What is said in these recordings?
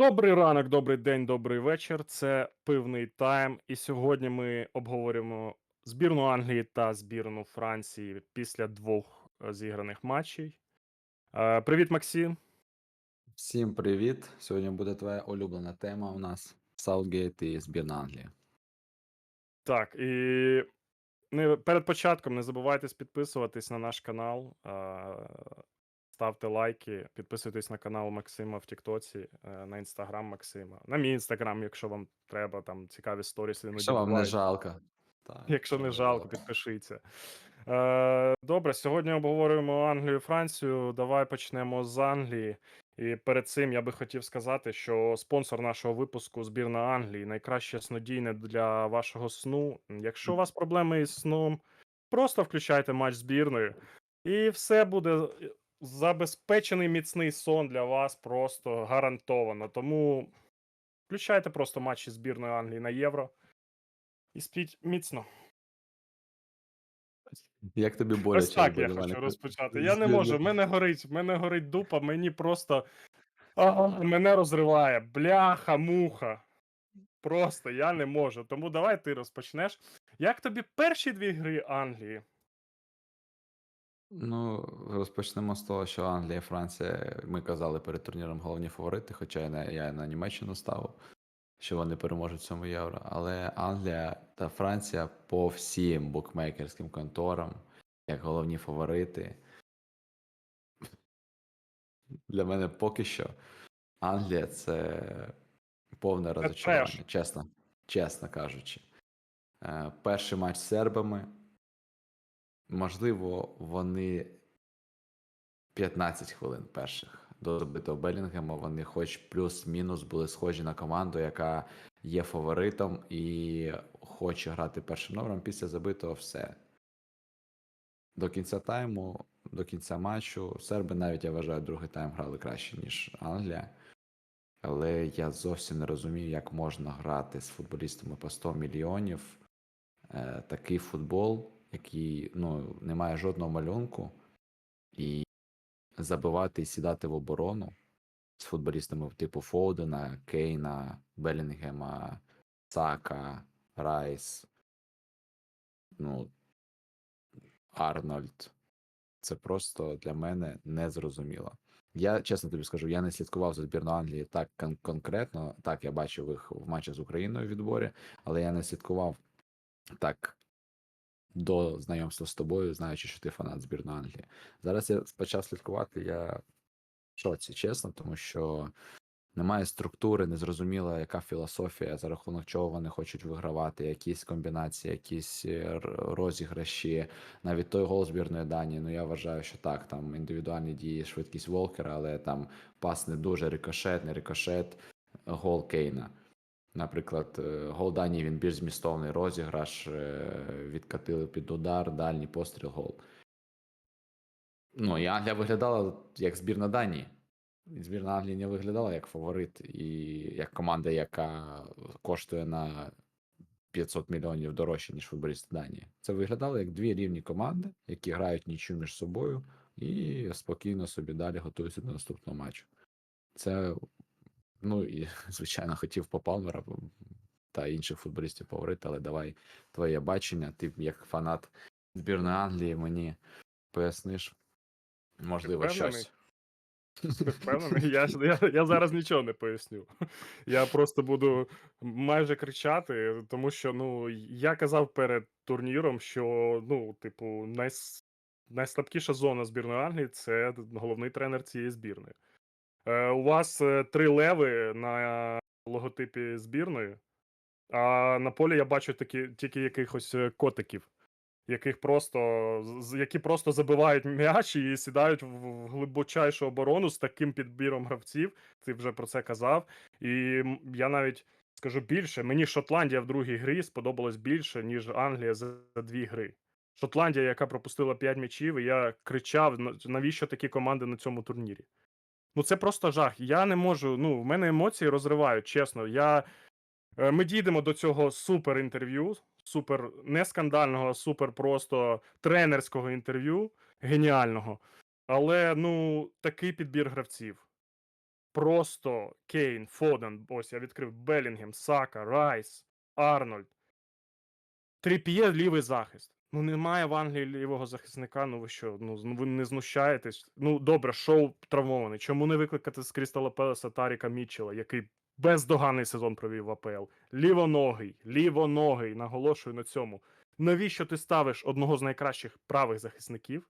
Добрий ранок, добрий день, добрий вечір. Це пивний тайм. І сьогодні ми обговорюємо збірну Англії та збірну Франції після двох е, зіграних матчів. Е, Привіт, Максим. Всім привіт! Сьогодні буде твоя улюблена тема у нас Саутгейт і збірна Англії. Так, і не, перед початком не забувайте підписуватись на наш канал, е, ставте лайки, підписуйтесь на канал Максима в Тіктоці, е, на інстаграм Максима, на мій інстаграм, якщо вам треба, там цікаві сторіси. іноді Якщо вам не жалко. Так, Якщо не жалко, підпишіться. Е, добре, сьогодні обговорюємо Англію і Францію. Давай почнемо з Англії. І перед цим я би хотів сказати, що спонсор нашого випуску збірна Англії найкраще снодійне для вашого сну. Якщо у вас проблеми із сном, просто включайте матч збірної, і все буде забезпечений міцний сон для вас просто гарантовано. Тому включайте просто матчі збірної Англії на євро і спіть міцно. Як тобі боляче? Ось так я хочу розпочати. Я не можу, в мене горить, в мене горить дупа, мені просто а, мене розриває. Бляха, муха. Просто я не можу. Тому давай ти розпочнеш. Як тобі перші дві гри Англії? Ну, розпочнемо з того, що Англія і Франція, ми казали перед турніром головні фаворити, хоча я на, я на Німеччину ставив, що вони переможуть в цьому євро. Але Англія та Франція по всім букмекерським конторам, як головні фаворити. Для мене поки що Англія це повне розочарування, чесно, чесно кажучи. Е, Перший матч з сербами. Можливо, вони 15 хвилин перших до забитого Белінгема, вони хоч плюс-мінус були схожі на команду, яка є фаворитом і хоче грати першим номером після забитого все. До кінця тайму, до кінця матчу, серби навіть я вважаю, другий тайм грали краще, ніж Англія. Але я зовсім не розумію, як можна грати з футболістами по 100 мільйонів е, такий футбол, який ну, не має жодного малюнку, і забивати і сідати в оборону з футболістами типу Фоудена, Кейна, Белінгема, Сака, Райс, ну, Арнольд. Це просто для мене незрозуміло. Я чесно тобі скажу, я не слідкував за збірною Англії так кон- конкретно. Так, я бачив їх в матчі з Україною в відборі, але я не слідкував так до знайомства з тобою, знаючи, що ти фанат збірної Англії. Зараз я почав слідкувати, я в шоці, чесно, тому що немає структури, незрозуміла, яка філософія, за рахунок чого вони хочуть вигравати, якісь комбінації, якісь е, розіграші, навіть той гол збірної Данії. Ну я вважаю, що так, там індивідуальні дії, швидкість Волкера, але там пас не дуже рикошет, не рикошет, гол Кейна. Наприклад, е, гол Данії він більш змістовний розіграш, е, відкатили під удар, дальній постріл, гол. Ну, і Англія виглядала як збірна Данії. Збірна Англії не виглядала як фаворит і як команда, яка коштує на 500 мільйонів дорожче, ніж футболісти Данії. Це виглядало як дві рівні команди, які грають нічю між собою і спокійно собі далі готуються до наступного матчу. Це, ну і звичайно, хотів по Палмера та інших футболістів поговорити, але давай твоє бачення. Ти як фанат збірної Англії мені поясниш, можливо, щось. Впевнений? Я, я, я зараз нічого не поясню. Я просто буду майже кричати, тому що ну, я казав перед турніром, що ну, типу, найс... найслабкіша зона збірної Англії це головний тренер цієї збірної. Е, у вас е, три леви на логотипі збірної, а на полі я бачу такі, тільки якихось е, котиків, яких просто, які просто забивають м'яч і сідають в глибочайшу оборону з таким підбіром гравців. Ти вже про це казав. І я навіть скажу більше: мені Шотландія в другій грі сподобалась більше, ніж Англія за дві гри. Шотландія, яка пропустила 5 м'ячів, і я кричав: навіщо такі команди на цьому турнірі? Ну це просто жах. Я не можу. Ну, в мене емоції розривають, чесно. Я... е, Ми дійдемо до цього супер інтерв'ю, супер не скандального, а супер просто тренерського інтерв'ю, геніального. Але ну, такий підбір гравців. просто Кейн, Фоден, ось я відкрив Белінгем, Сака, Райс, Арнольд. Тріп'є лівий захист. Ну, немає в Англії лівого захисника. Ну ви що? Ну ви не знущаєтесь. Ну добре, шоу травмований. Чому не викликати з Крістала Пелеса Таріка Мітчела, який бездоганний сезон провів в АПЛ? Лівоногий, лівоногий, наголошую на цьому. Навіщо ти ставиш одного з найкращих правих захисників,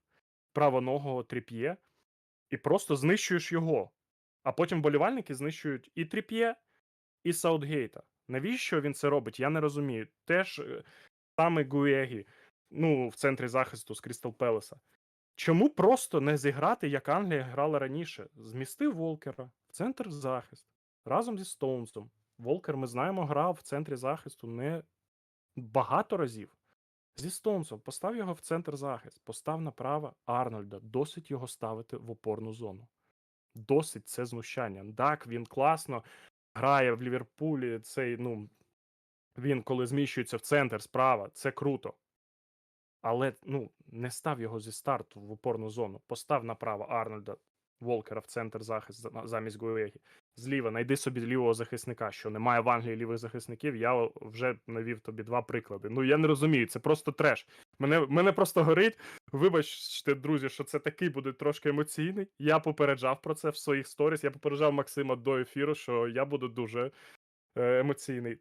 правоногого Тріп'є, і просто знищуєш його? А потім болівальники знищують і Тріп'є, і Саутгейта. Навіщо він це робить? Я не розумію. Теж е, саме Гуегі, ну, в центрі захисту з Крістал Пелеса. Чому просто не зіграти, як Англія грала раніше? Змістив Волкера в центр захист разом зі Стоунсом. Волкер, ми знаємо, грав в центрі захисту не багато разів. Зі Стоунсом постав його в центр захист, постав направо Арнольда. Досить його ставити в опорну зону. Досить це знущання. Так, він класно грає в Ліверпулі. Цей, ну, він коли зміщується в центр справа, це круто. Але ну, не став його зі старту в опорну зону. Постав направо Арнольда Волкера в центр захист замість Гуегі. Зліва, найди собі лівого захисника, що немає в Англії лівих захисників. Я вже навів тобі два приклади. Ну я не розумію, це просто треш. Мене, мене просто горить. Вибачте, друзі, що це такий буде трошки емоційний. Я попереджав про це в своїх сторіс. Я попереджав Максима до ефіру, що я буду дуже е, емоційний.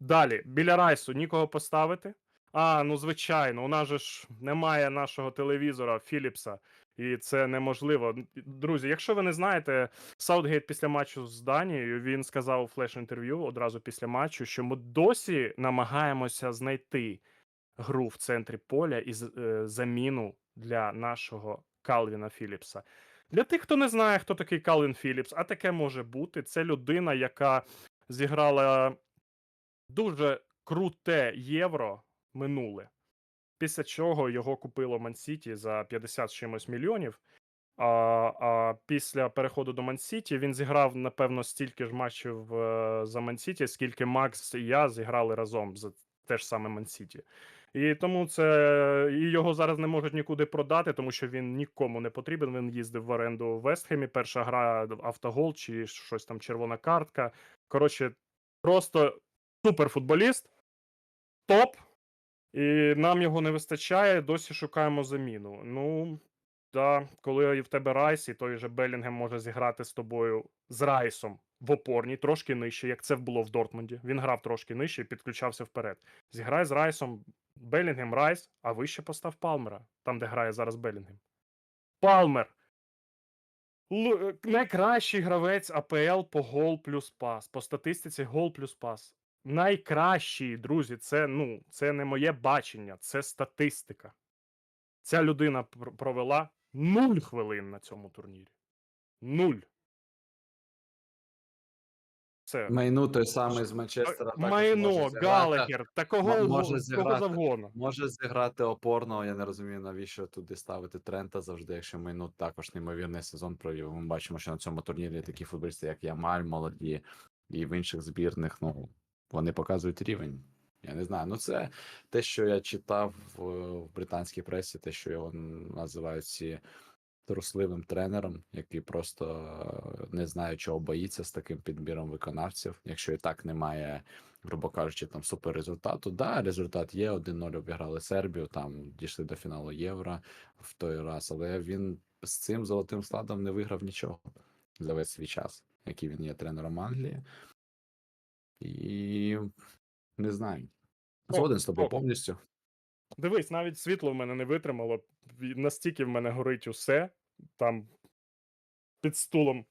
Далі, біля райсу нікого поставити. А, ну звичайно, у нас же ж немає нашого телевізора Філіпса, і це неможливо. Друзі, якщо ви не знаєте, Саутгейт після матчу з Данією він сказав у флеш-інтерв'ю одразу після матчу, що ми досі намагаємося знайти гру в центрі поля і е, заміну для нашого Калвіна Філіпса. Для тих, хто не знає, хто такий Калвін Філіпс, а таке може бути. Це людина, яка зіграла дуже круте євро минуле. Після чого його купило Мансіті за 50 чимось мільйонів. А, а після переходу до Мансіті він зіграв, напевно, стільки ж матчів е, за Мансіті, скільки Макс і я зіграли разом за те ж саме Мансіті. І тому це і його зараз не можуть нікуди продати, тому що він нікому не потрібен. Він їздив в оренду в Вестхемі. Перша гра автогол чи щось там червона картка. Коротше, просто суперфутболіст, топ. І нам його не вистачає, досі шукаємо заміну. Ну, да, коли в тебе Райс, і той же Белінгем може зіграти з тобою з Райсом в опорній, трошки нижче, як це було в Дортмунді. Він грав трошки нижче і підключався вперед. Зіграй з Райсом, Белінгем Райс, а вище постав Палмера, там, де грає зараз Белінгем. Палмер. Е, найкращий гравець АПЛ по гол плюс пас. По статистиці гол плюс пас. Найкращий, друзі, це ну, це не моє бачення, це статистика. Ця людина провела нуль хвилин на цьому турнірі. Нуль. Це Майну той самий з Манчестера. Майно. Галагер, та кого, М- уго- може кого зіграти. завгодно. Може зіграти опорного, я не розумію, навіщо туди ставити Трента завжди, якщо Майну також неймовірний сезон провів. Ми бачимо, що на цьому турнірі такі футболісти, як Ямаль, молоді, і в інших збірних, ну, вони показують рівень. Я не знаю. Ну, це те, що я читав в, в британській пресі, те, що його називають всі трусливим тренером, який просто е, не знає, чого боїться з таким підбіром виконавців. Якщо і так немає, грубо кажучи, там супер результату. Да, результат є. 1-0 обіграли Сербію, там дійшли до фіналу Євро в той раз, але він з цим золотим складом не виграв нічого за весь свій час, який він є тренером Англії. І не знаю. Згоден з тобою повністю. Дивись, навіть світло в мене не витримало. Настільки в мене горить усе там під стулом.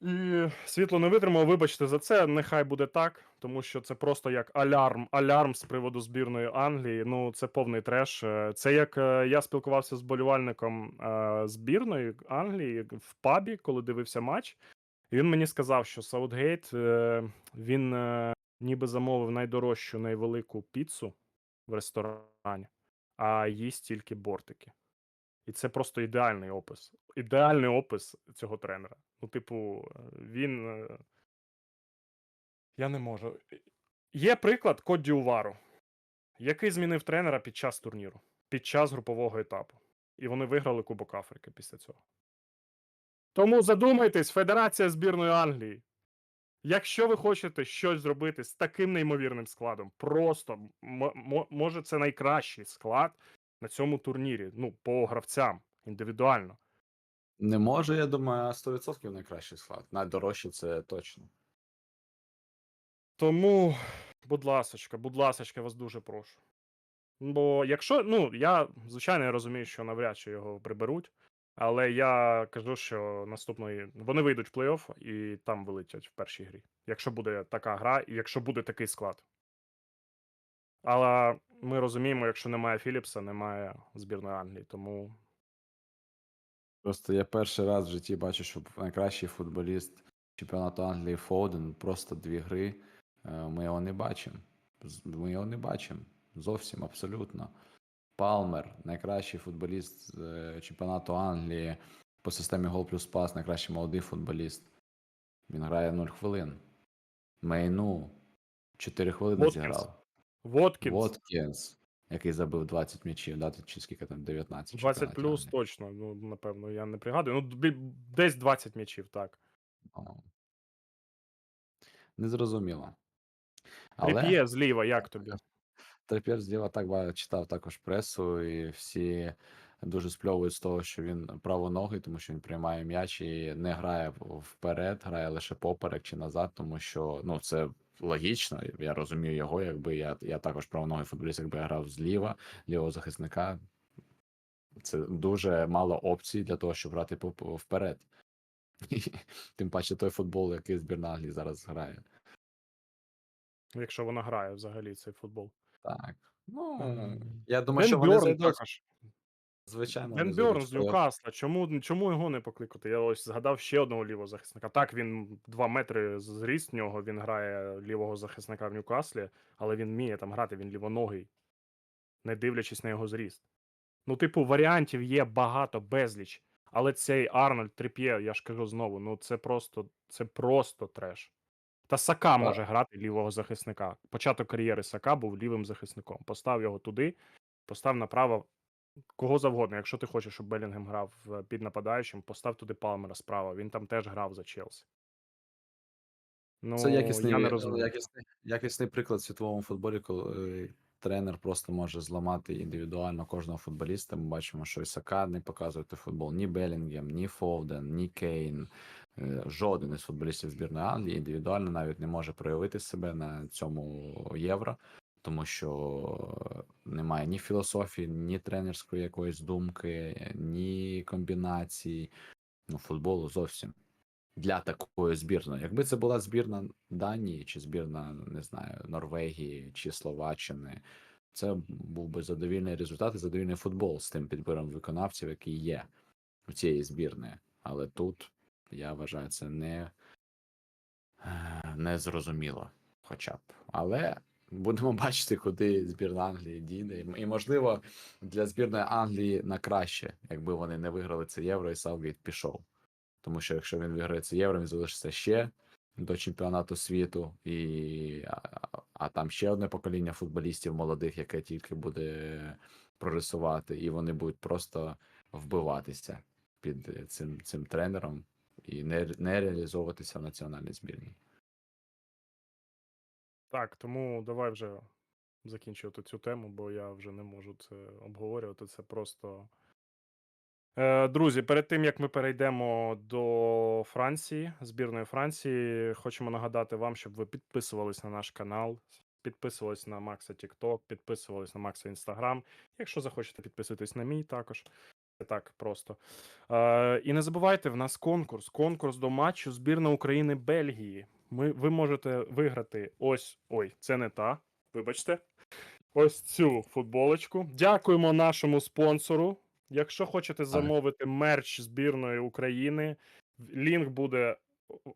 І світло не витримало, вибачте за це. Нехай буде так, тому що це просто як алярм, алярм з приводу збірної Англії. Ну, це повний треш. Е, Це як е, я спілкувався з болівальником е, збірної Англії в пабі, коли дивився матч. Він мені сказав, що Саутгейт е, він е, ніби замовив найдорожчу, найвелику піцу в ресторані, а їсть тільки бортики. І це просто ідеальний опис. Ідеальний опис цього тренера. Ну, типу, е, він. Я не можу. Є приклад Кот Діувару, який змінив тренера під час турніру, під час групового етапу. І вони виграли Кубок Африки після цього. Тому задумайтесь, Федерація збірної Англії. Якщо ви хочете щось зробити з таким неймовірним складом, просто може це найкращий склад на цьому турнірі. Ну, по гравцям індивідуально. Не може, я думаю, 100% найкращий склад. Найдорожчий це точно. Тому, будь ласочка, будь ласочка, вас дуже прошу. Бо якщо, ну, я, звичайно, я розумію, що навряд чи його приберуть, але я кажу, що наступної вони вийдуть в плей-офф і там вилетять в першій грі. Якщо буде така гра, і якщо буде такий склад. Але ми розуміємо, якщо немає Філіпса, немає збірної Англії, тому Просто я перший раз в житті бачу, що найкращий футболіст чемпіонату Англії Фоуден, просто дві гри. е, Ми його не бачимо. Ми його не бачимо. Зовсім абсолютно. Палмер, найкращий футболіст е, чемпіонату Англії по системі гол плюс пас, найкращий молодий футболіст. Він грає 0 хвилин. Мейну 4 хвилини Воткінс. зіграв. Воткінс Воткінс, який забив 20 м'ячів, дати чи скільки там 19. 20 плюс Англії. точно. Ну, напевно, я не пригадую. Ну, десь 20 м'ячів, так. Незрозуміло. Але Трип'є зліва, як тобі? Трип'єр зліва так багато читав також пресу, і всі дуже спльовують з того, що він правоногий, тому що він приймає м'яч і не грає вперед, грає лише поперек чи назад, тому що ну це логічно. Я розумію його, якби я, я також правоногий футболіст, якби я грав зліва, лівого захисника. Це дуже мало опцій для того, щоб грати вперед. Тим паче той футбол, який збірна Англії зараз грає. Якщо вона грає взагалі цей футбол. Так. Ну, Ем, я думаю, Бен що вони Бьорн зайдуть. також. Звичайно, Бен Бьорн з. Ньюкасла. Чому, чому його не покликати? Я ось згадав ще одного лівого захисника. Так, він 2 метри зріст в нього, він грає лівого захисника в Ньюкаслі, але він вміє там грати, він лівоногий, не дивлячись на його зріст. Ну, типу, варіантів є багато, безліч. Але цей Арнольд Трип'є, я ж кажу знову, ну це просто, це просто треш. Та Сака Так. може грати лівого захисника. Початок кар'єри Сака був лівим захисником. Постав його туди, постав направо кого завгодно. Якщо ти хочеш, щоб Белінгем грав е, під нападаючим, постав туди Палмера справа. Він там теж грав за Челсі. Ну, Це якісний, я не розумію. якісний, якісний приклад в світовому футболі, коли е, тренер просто може зламати індивідуально кожного футболіста. Ми бачимо, що Ісака не показує футбол ні Белінгем, ні Фовден, ні Кейн. Е, Жоден із футболістів збірної Англії індивідуально навіть не може проявити себе на цьому євро, тому що немає ні філософії, ні тренерської якоїсь думки, ні комбінацій. Ну, футболу зовсім для такої збірної. Якби це була збірна Данії чи збірна, не знаю, Норвегії чи Словаччини, це був би задовільний результат і задовільний футбол з тим підбором виконавців, який є у цієї збірної. Але тут я вважаю це не, е, не зрозуміло, хоча б. Але будемо бачити, куди збірна Англії дійде. І, можливо, для збірної Англії на краще, якби вони не виграли це євро, і Саутгейт пішов. Тому що якщо він виграє це євро, він залишиться ще до чемпіонату світу, і, а, а- а там ще одне покоління футболістів молодих, яке тільки буде прорисувати, і вони будуть просто вбиватися під е, цим, цим тренером і не, не реалізовуватися в національній збірній. Так, тому давай вже закінчувати цю тему, бо я вже не можу це обговорювати. Це просто. Е, Друзі, перед тим як ми перейдемо до Франції, збірної Франції, хочемо нагадати вам, щоб ви підписувались на наш канал, підписувались на Макса TikTok, підписувались на Макса Instagram. Якщо захочете підписуйтесь на мій також. Так просто. Е, і не забувайте, в нас конкурс. Конкурс до матчу збірна України Бельгії. Ми, ви можете виграти ось. Ой, це не та. Вибачте. Ось цю футболочку. Дякуємо нашому спонсору. Якщо хочете замовити мерч збірної України, лінк буде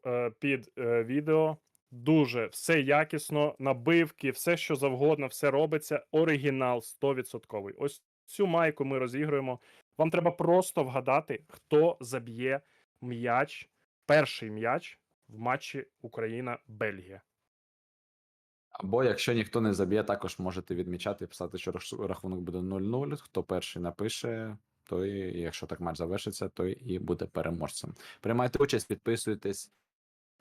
е, під е, відео. Дуже все якісно, набивки, все що завгодно, все робиться. Оригінал 100%. Ось цю майку ми розігруємо. Вам треба просто вгадати, хто заб'є м'яч, перший м'яч в матчі Україна-Бельгія. Або якщо ніхто не заб'є, також можете відмічати і писати, що рахунок буде 0-0. Хто перший напише, той, якщо так матч завершиться, той і буде переможцем. Приймайте участь, підписуйтесь,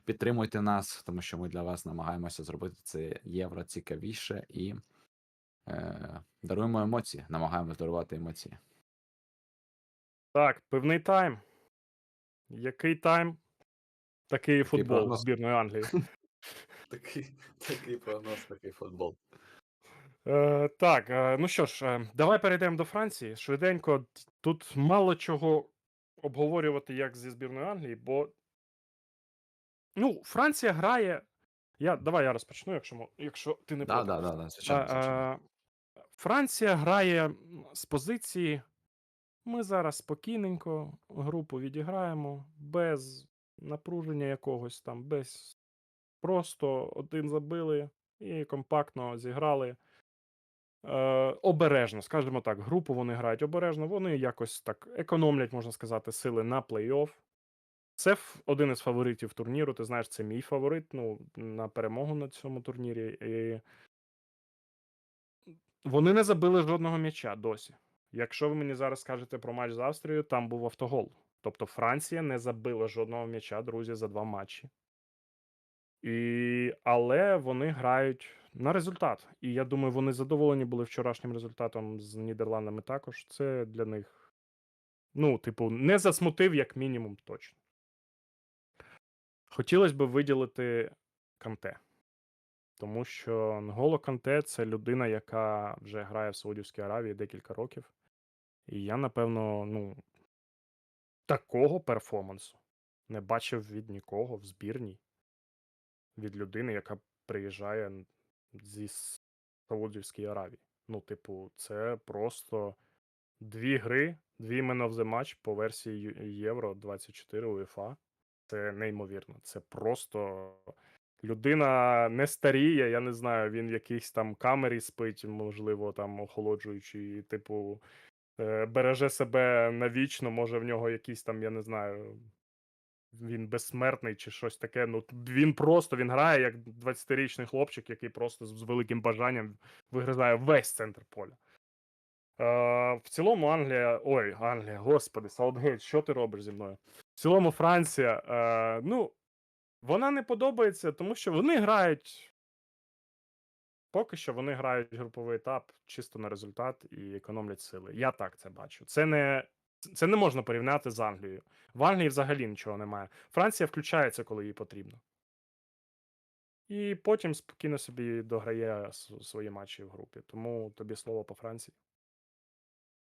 підтримуйте нас, тому що ми для вас намагаємося зробити це євро цікавіше і е, даруємо емоції, намагаємося дарувати емоції. Так, певний тайм. Який тайм? Такий і футбол прогноз. збірної Англії. Такий, такий прогноз, такий футбол. Е, так, е, ну що ж, е, давай перейдемо до Франції. Швиденько, тут мало чого обговорювати як зі збірною Англії, бо. Ну, Франція грає. Я, давай я розпочну, якщо, мо- якщо ти не Да, проти. да, да, да, звичайно, звичайно. Е, Франція грає з позиції. Ми зараз спокійненько групу відіграємо, без напруження якогось там, без просто один забили і компактно зіграли. Е, обережно, скажімо так, групу вони грають обережно, вони якось так економлять, можна сказати, сили на плей-офф. Це один із фаворитів турніру. Ти знаєш, це мій фаворит ну, на перемогу на цьому турнірі. І вони не забили жодного м'яча досі. Якщо ви мені зараз скажете про матч з Австрією, там був автогол. Тобто Франція не забила жодного м'яча, друзі, за два матчі. І... Але вони грають на результат. І я думаю, вони задоволені були вчорашнім результатом з Нідерландами також. Це для них, ну, типу, не засмутив, як мінімум, точно. Хотілося б виділити Канте. Тому що Нголо Канте це людина, яка вже грає в Саудівській Аравії декілька років. І я, напевно, ну, такого перформансу не бачив від нікого в збірній. Від людини, яка приїжджає зі Саудівської Аравії. Ну, типу, це просто дві гри, дві Man of the Match по версії Євро 24 УЄФА. Це неймовірно. Це просто людина не старіє, я не знаю, він в якійсь там камері спить, можливо, там охолоджуючи, типу, е, береже себе навічно, може в нього якийсь там, я не знаю, він безсмертний чи щось таке. Ну, він просто він грає як 20-річний хлопчик, який просто з великим бажанням вигризає весь центр поля. Е, в цілому Англія. Ой, Англія, господи, Саутгейт, що ти робиш зі мною? В цілому Франція. Е, ну, вона не подобається, тому що вони грають. Поки що вони грають груповий етап чисто на результат і економлять сили. Я так це бачу. Це не, це не можна порівняти з Англією. В Англії взагалі нічого немає. Франція включається, коли їй потрібно. І потім спокійно собі дограє свої матчі в групі. Тому тобі слово по Франції.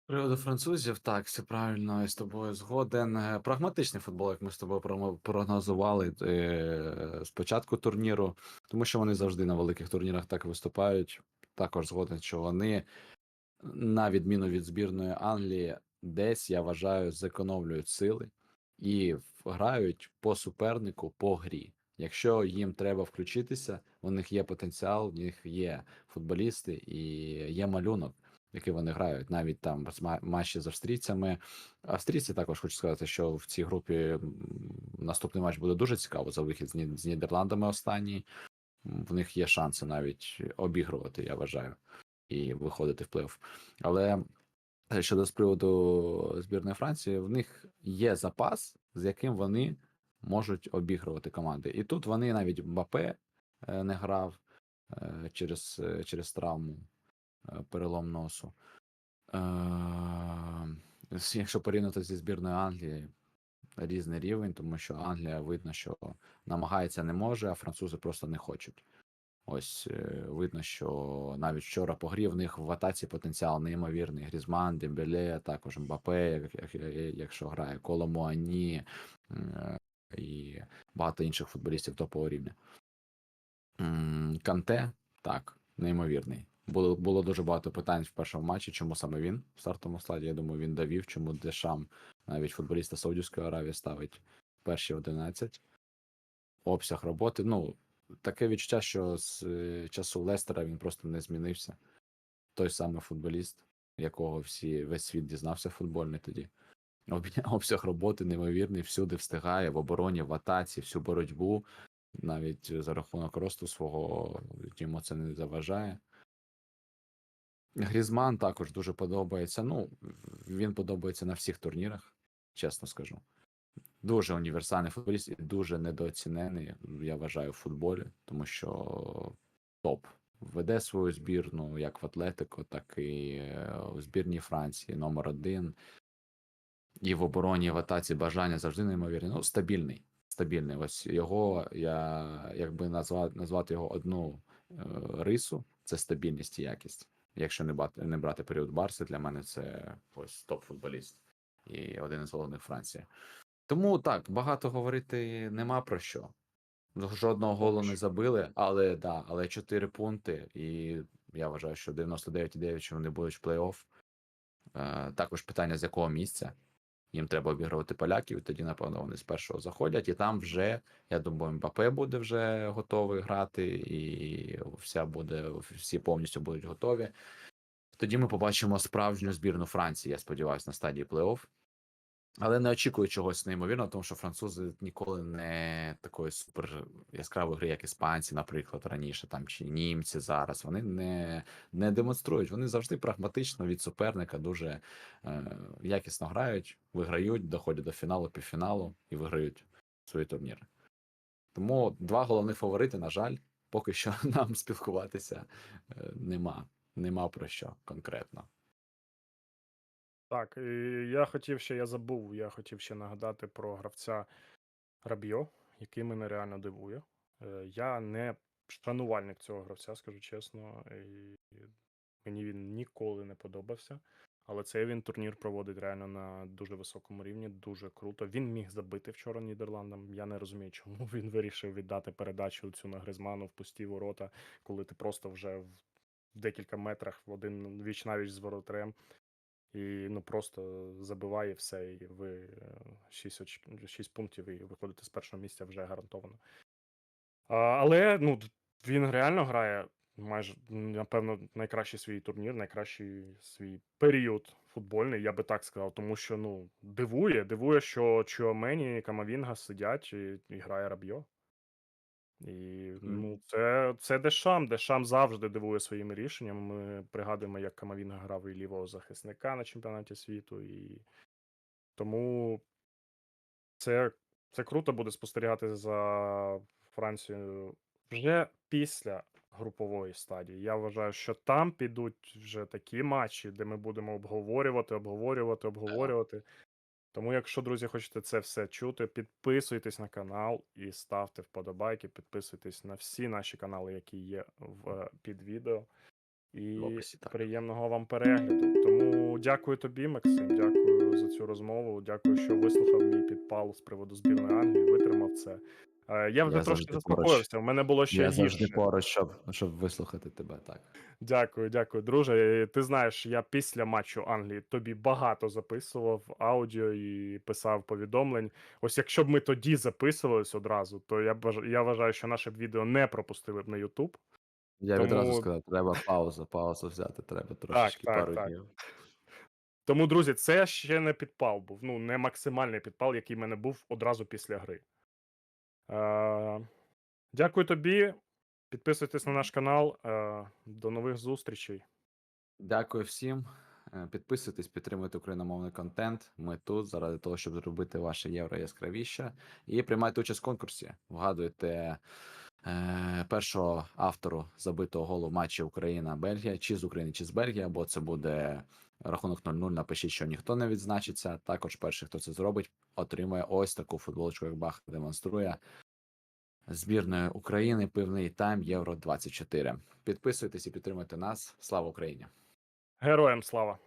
Приводу французів, так, все правильно, я з тобою згоден. Е, Прагматичний футбол, як ми з тобою прогнозували е, з початку турніру, тому що вони завжди на великих турнірах так виступають. Також згоден, що вони, на відміну від збірної Англії, десь, я вважаю, зекономлюють сили і грають по супернику, по грі. Якщо їм треба включитися, у них є потенціал, у них є футболісти і є малюнок який вони грають, навіть там матчі з австрійцями. Австрійці також хочу сказати, що в цій групі наступний матч буде дуже цікаво за вихід з, Нідерландами останній. В них є шанси навіть обігрувати, я вважаю, і виходити в плей-офф. Але щодо з приводу збірної Франції, в них є запас, з яким вони можуть обігрувати команди. І тут вони навіть Мбапе е, не грав е, через, е, через травму перелом носу. Е, Якщо порівняти зі збірною Англії, різний рівень, тому що Англія видно, що намагається не може, а французи просто не хочуть. Ось е, видно, що навіть вчора по грі в них в атаці потенціал неймовірний. Грізман, Дембеле, також Мбапе, як- як- як- якщо грає, Коло Муані е, і багато інших футболістів топового рівня. Канте, так, неймовірний. Було, було дуже багато питань в першому матчі, чому саме він в стартовому складі. Я думаю, він довів, чому Дешам, навіть футболіста Саудівської Аравії, ставить перші 11. Обсяг роботи. Ну, таке відчуття, що з е, часу Лестера він просто не змінився. Той самий футболіст, якого всі весь світ дізнався футбольний тоді. Обсяг роботи неймовірний, всюди встигає в обороні, в атаці, всю боротьбу. Навіть за рахунок росту свого йому це не заважає. Грізман також дуже подобається. Ну, він подобається на всіх турнірах, чесно скажу. Дуже універсальний футболіст і дуже недооцінений, я вважаю, в футболі, тому що топ. Веде свою збірну як в Атлетико, так і е, у збірній Франції, номер один. І в обороні, і в атаці бажання завжди неймовірні. Ну, стабільний. Стабільний. Ось його, я якби назвати, назвати його одну е, рису, це стабільність і якість. Якщо не брати, не брати період Барси, для мене це ось топ-футболіст і один із головних Франції. Тому так, багато говорити нема про що. Жодного голу не забили, але да, але 4 пункти, і я вважаю, що 99,9, що вони будуть в плей-офф. Е, також питання, з якого місця. Їм треба обігрувати поляків, тоді, напевно, вони з першого заходять. І там вже, я думаю, Мбапе буде вже готовий грати, і вся буде, всі повністю будуть готові. Тоді ми побачимо справжню збірну Франції, я сподіваюся, на стадії плей-офф. Але не очікую чогось неймовірного, тому що французи ніколи не такої супер яскравої гри, як іспанці, наприклад, раніше там чи німці зараз. Вони не, не демонструють. Вони завжди прагматично від суперника дуже е, якісно грають, виграють, доходять до фіналу, півфіналу і виграють свої турніри. Тому два головні фаворити, на жаль, поки що нам спілкуватися е, нема. Нема про що конкретно. Так, і я хотів ще, я забув, я хотів ще нагадати про гравця Рабьо, який мене реально дивує. Е, Я не шанувальник цього гравця, скажу чесно, і мені він ніколи не подобався. Але цей він турнір проводить реально на дуже високому рівні, дуже круто. Він міг забити вчора Нідерландам. Я не розумію, чому він вирішив віддати передачу цю на Гризману в пусті ворота, коли ти просто вже в декілька метрах в один віч навіч з воротарем. І ну просто забиває все, і ви 6, оч... 6 пунктів і виходите з першого місця вже гарантовано. А, але ну, він реально грає майже, напевно, найкращий свій турнір, найкращий свій період футбольний, я би так сказав, тому що ну, дивує, дивує, що Чуамені і Камавінга сидять і, і грає Рабьо. І ну, це, це Дешам. Дешам завжди дивує своїми рішеннями. Ми пригадуємо, як Камавінга грав і лівого захисника на чемпіонаті світу. І тому це, це круто буде спостерігати за Францією вже після групової стадії. Я вважаю, що там підуть вже такі матчі, де ми будемо обговорювати, обговорювати, обговорювати. Тому, якщо, друзі, хочете це все чути, підписуйтесь на канал і ставте вподобайки, підписуйтесь на всі наші канали, які є в, е, під відео. І В описі, так. приємного вам перегляду. Тому дякую тобі, Максим. Дякую за цю розмову. Дякую, що вислухав мій підпал з приводу збірної Англії, витримав це. Е, Я вже Я трошки заспокоївся. У мене було ще Я завжди гірше. поруч, щоб, щоб вислухати тебе, так. Дякую, дякую, друже. Ти знаєш, я після матчу Англії тобі багато записував аудіо і писав повідомлень. Ось якщо б ми тоді записувались одразу, то я б я вважаю, що наше б відео не пропустили б на YouTube. Я Тому- відразу сказав, треба паузу, паузу взяти, треба трошечки так, пару так. днів. Тому, друзі, це ще не підпал був. Ну, не максимальний підпал, який в мене був одразу після гри. Е, дякую тобі. Підписуйтесь на наш канал. Е, до нових зустрічей. Дякую всім. Е, Підписуйтесь, підтримуйте україномовний контент. Ми тут заради того, щоб зробити ваше євро яскравіше. І приймайте участь в конкурсі. Вгадуйте е, першого автору забитого голу матчі Україна-Бельгія, чи з України, чи з Бельгії, або це буде рахунок 0-0. Напишіть, що ніхто не відзначиться. Також перший, хто це зробить, отримує ось таку футболочку, як Бах демонструє. Збірної України пивний тайм Євро 24. Підписуйтесь і підтримуйте нас. Слава Україні! Героям слава!